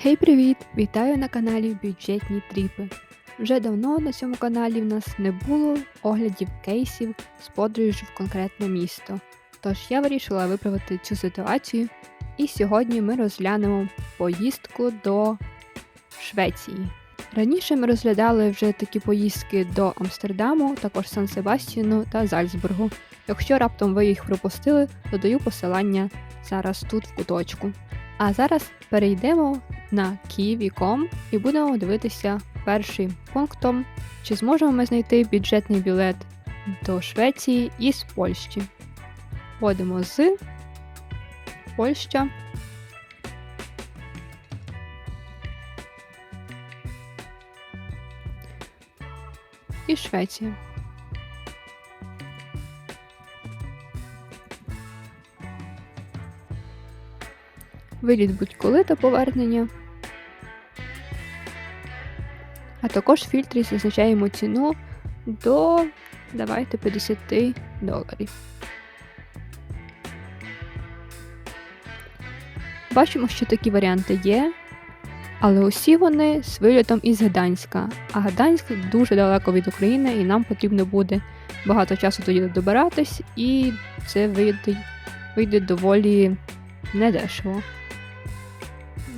Гей, привіт! Вітаю на каналі Бюджетні Тріпи. Вже давно на цьому каналі в нас не було оглядів кейсів з подорожі в конкретне місто. Тож я вирішила виправити цю ситуацію, і сьогодні ми розглянемо поїздку до Швеції. Раніше ми розглядали вже такі поїздки до Амстердаму, також Сан Себастьяну та Зальцбургу. Якщо раптом ви їх пропустили, додаю посилання зараз тут в куточку. А зараз перейдемо на Kiwi.com і будемо дивитися першим пунктом, чи зможемо ми знайти бюджетний білет до Швеції із Польщі. Вводимо з Польща. І Швеція. Виліт будь-коли до повернення. А також в фільтрі зазначаємо ціну до давайте 50 доларів. Бачимо, що такі варіанти є, але усі вони з вильотом із Гданська. А Гданськ дуже далеко від України, і нам потрібно буде багато часу тоді добиратись, і це вийде, вийде доволі недешево.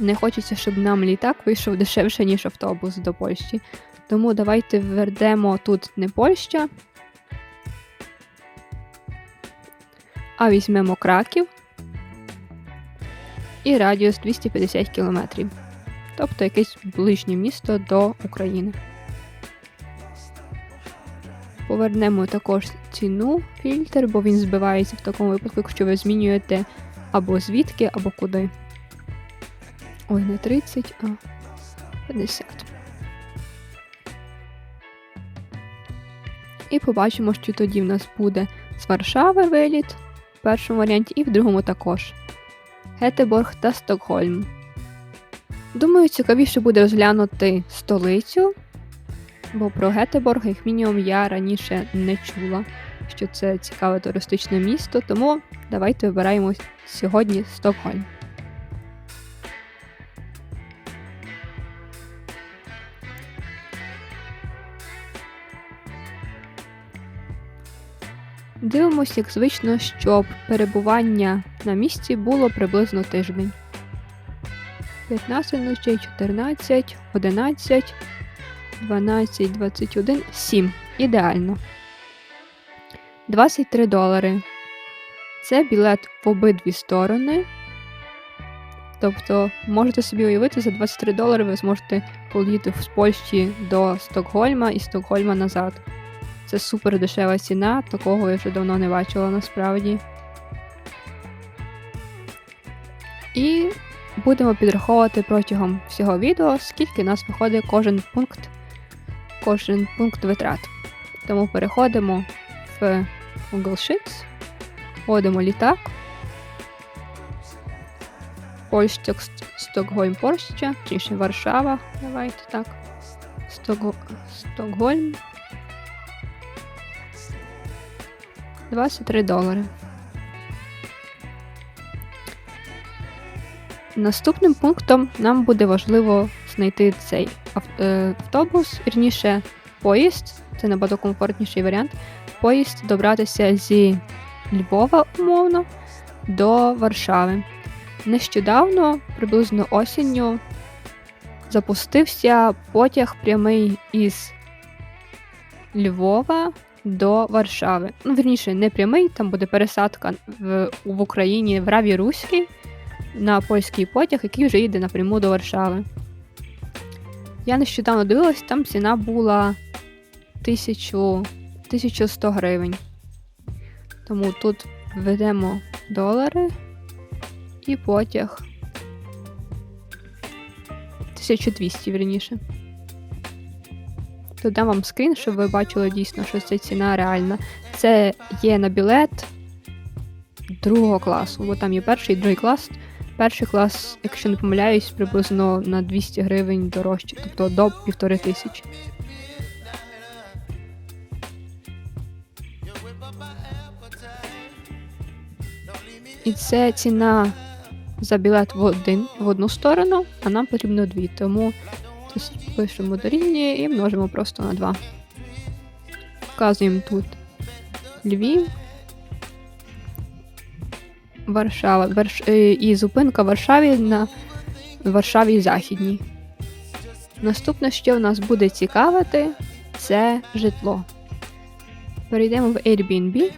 Не хочеться, щоб нам літак вийшов дешевше, ніж автобус до Польщі. Тому давайте введемо тут не Польща, а візьмемо Краків і радіус 250 км. Тобто якесь ближнє місто до України. Повернемо також ціну фільтр, бо він збивається в такому випадку, якщо ви змінюєте або звідки, або куди. Ой, не 30, а 50. І побачимо, що тоді в нас буде з Варшави виліт в першому варіанті, і в другому також. Гетеборг та Стокгольм. Думаю, цікавіше буде розглянути столицю, бо про Гетеборг, як мінімум, я раніше не чула, що це цікаве туристичне місто, тому давайте вибираємо сьогодні Стокгольм. Дивимося, як звично, щоб перебування на місці було приблизно тиждень. 15 ночей, 14, 11, 12, 21, 7. Ідеально. 23 долари. Це білет в обидві сторони. Тобто, можете собі уявити, за 23 долари ви зможете політи з Польщі до Стокгольма і Стокгольма назад. Це супер дешева ціна, такого я вже давно не бачила насправді. І будемо підраховувати протягом всього відео, скільки у нас виходить кожен пункт кожен пункт витрат. Тому переходимо в Google Sheets, вводимо літак. Польща, Стокгольм, Польща, точніше Варшава. Давайте так. Стокгольм. 23 долари. Наступним пунктом нам буде важливо знайти цей е, автобус, вірніше поїзд, це набагато комфортніший варіант. Поїзд добратися зі Львова, умовно, до Варшави. Нещодавно, приблизно осінню, запустився потяг прямий із Львова до Варшави. Ну, верніше, не прямий, там буде пересадка в, в Україні в Раві Руській на польський потяг, який вже їде напряму до Варшави. Я нещодавно дивилась, там ціна була 1000, 1100 гривень. Тому тут введемо долари і потяг 1200 верніше. Додам вам скрін, щоб ви бачили дійсно, що ця ціна реальна. Це є на білет другого класу, бо там є перший і другий клас. Перший клас, якщо не помиляюсь, приблизно на 200 гривень дорожче, тобто до півтори тисячі. І це ціна за білет в один в одну сторону, а нам потрібно дві. Тому тут пишемо дорівнює і множимо просто на 2. Вказуємо тут Львів. Варшава. Варш... е, І зупинка Варшаві на Варшаві Західній. Наступне, що в нас буде цікавити, це житло. Перейдемо в Airbnb.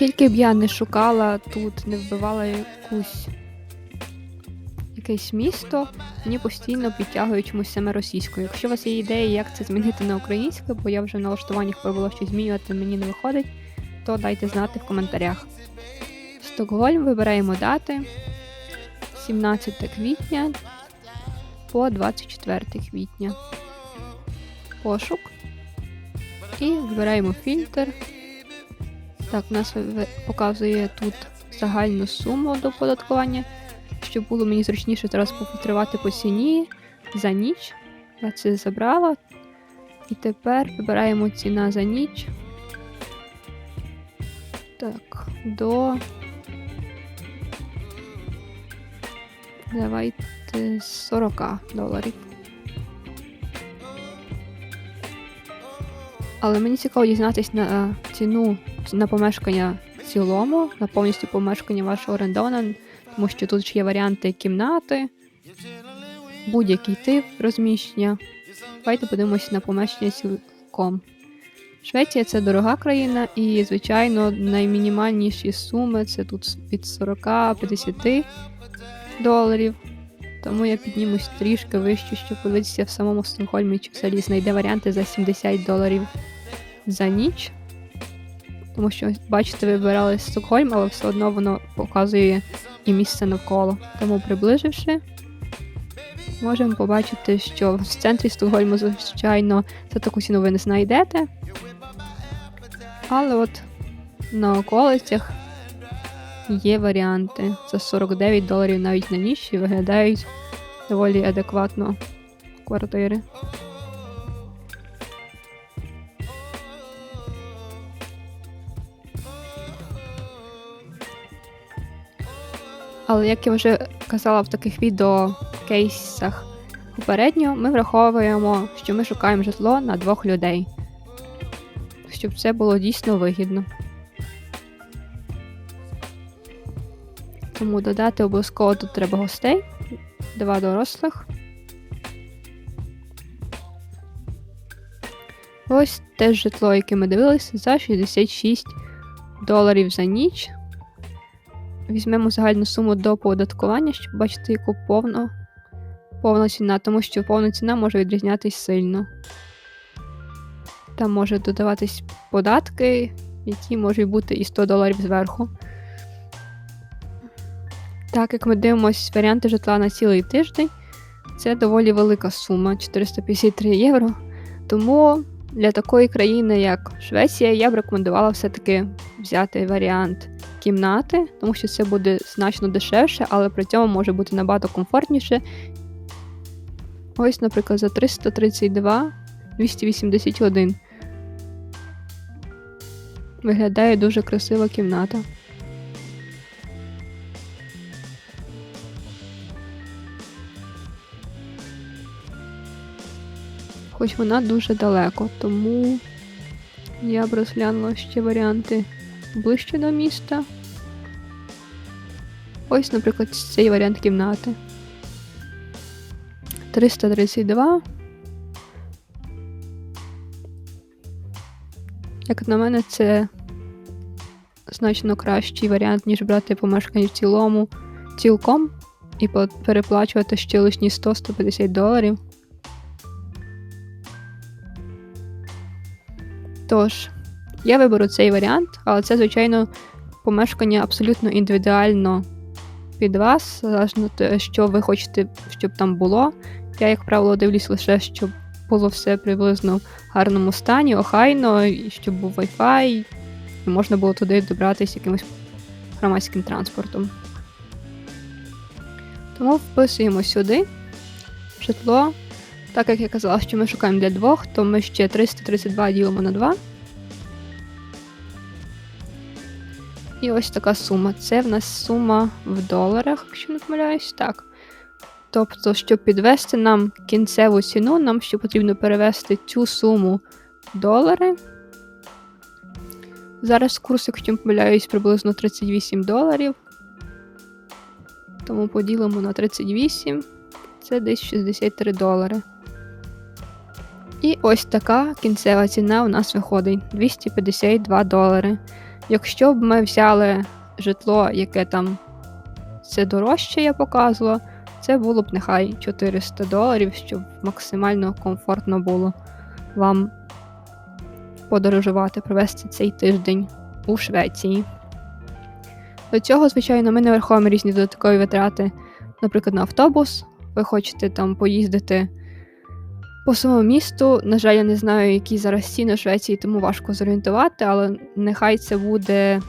Скільки б я не шукала тут, не вбивала якусь якесь місто, мені постійно підтягують чомусь саме російською. Якщо у вас є ідеї, як це змінити на українську, бо я вже в налаштуваннях пробувала щось змінювати, мені не виходить, то дайте знати в коментарях. Стокгольм вибираємо дати 17 квітня по 24 квітня. Пошук. І вибираємо фільтр. Так, у нас показує тут загальну суму до оподаткування, щоб було мені зручніше зараз пофільтрувати по ціні за ніч. Я це забрала. І тепер вибираємо ціна за ніч. Так, до. Давайте 40 доларів. Але мені цікаво дізнатися на е, ціну на помешкання в цілому, на повністю помешкання вашого орендована, тому що тут ж є варіанти кімнати, будь-який тип розміщення. Давайте подивимося на помешкання цілком. Швеція це дорога країна, і, звичайно, наймінімальніші суми це тут від 40-50 доларів. Тому я піднімусь трішки вище, щоб подивитися в самому Стокгольмі, чи взагалі знайде варіанти за 70 доларів за ніч. Тому що, бачите, вибирали Стокгольм, але все одно воно показує і місце навколо. Тому приближивши, можемо побачити, що в центрі Стокгольму, звичайно, за таку ціну ви не знайдете. Але от на околицях є варіанти за 49 доларів навіть на ніч і виглядають доволі адекватно квартири. Але як я вже казала в таких відео кейсах попередньо, ми враховуємо, що ми шукаємо житло на двох людей, щоб це було дійсно вигідно. Тому додати обов'язково тут треба гостей, два дорослих. Ось теж житло, яке ми дивилися, за 66 доларів за ніч. Візьмемо загальну суму до податкування, щоб бачити, яку повну, повна ціна, тому що повна ціна може відрізнятись сильно. Там може додаватись податки, які можуть бути і 100 доларів зверху. Так як ми дивимося варіанти житла на цілий тиждень, це доволі велика сума 453 євро. Тому для такої країни, як Швеція, я б рекомендувала все-таки взяти варіант кімнати, тому що це буде значно дешевше, але при цьому може бути набагато комфортніше. Ось, наприклад, за 332 281. Виглядає дуже красива кімната. Хоч вона дуже далеко, тому я б розглянула ще варіанти ближче до міста. Ось, наприклад, цей варіант кімнати. 332. Як на мене, це значно кращий варіант, ніж брати помешкання в цілому цілком і переплачувати ще лишні 100-150 доларів. Тож, я виберу цей варіант, але це, звичайно, помешкання абсолютно індивідуально під вас, залежно те, що ви хочете, щоб там було. Я, як правило, дивлюсь лише, щоб було все приблизно в гарному стані, охайно, і щоб був Wi-Fi, і можна було туди добратися якимось громадським транспортом. Тому вписуємо сюди житло Так як я казала, що ми шукаємо для двох, то ми ще 332 ділимо на 2. І ось така сума. Це в нас сума в доларах, якщо не помиляюсь, так. Тобто, щоб підвести нам кінцеву ціну, нам ще потрібно перевести цю суму в долари. Зараз курс, якщо не помиляюсь, приблизно 38 доларів. Тому поділимо на 38, це десь 63 долари. І ось така кінцева ціна у нас виходить 252 долари. Якщо б ми взяли житло, яке там це дорожче, я показувала, це було б нехай 400 доларів, щоб максимально комфортно було вам подорожувати, провести цей тиждень у Швеції. До цього, звичайно, ми не враховуємо різні додаткові витрати, наприклад, на автобус. Ви хочете там поїздити по своєму місту. На жаль, я не знаю, які зараз ціни в Швеції, тому важко зорієнтувати, але нехай це буде,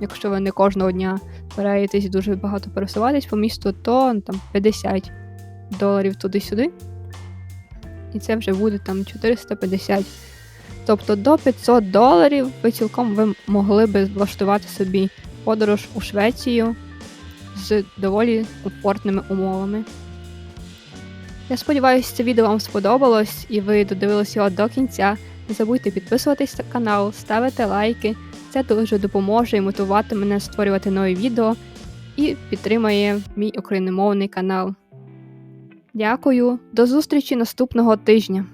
якщо ви не кожного дня збираєтесь дуже багато пересуватись по місту, то там 50 доларів туди-сюди. І це вже буде там 450. Тобто до 500 доларів ви цілком ви могли би влаштувати собі подорож у Швецію з доволі комфортними умовами. Я сподіваюся, це відео вам сподобалось і ви додивились його до кінця. Не забудьте підписуватись на канал, ставити лайки. Це дуже допоможе і мотивувати мене створювати нові відео і підтримає мій україномовний канал. Дякую, до зустрічі наступного тижня!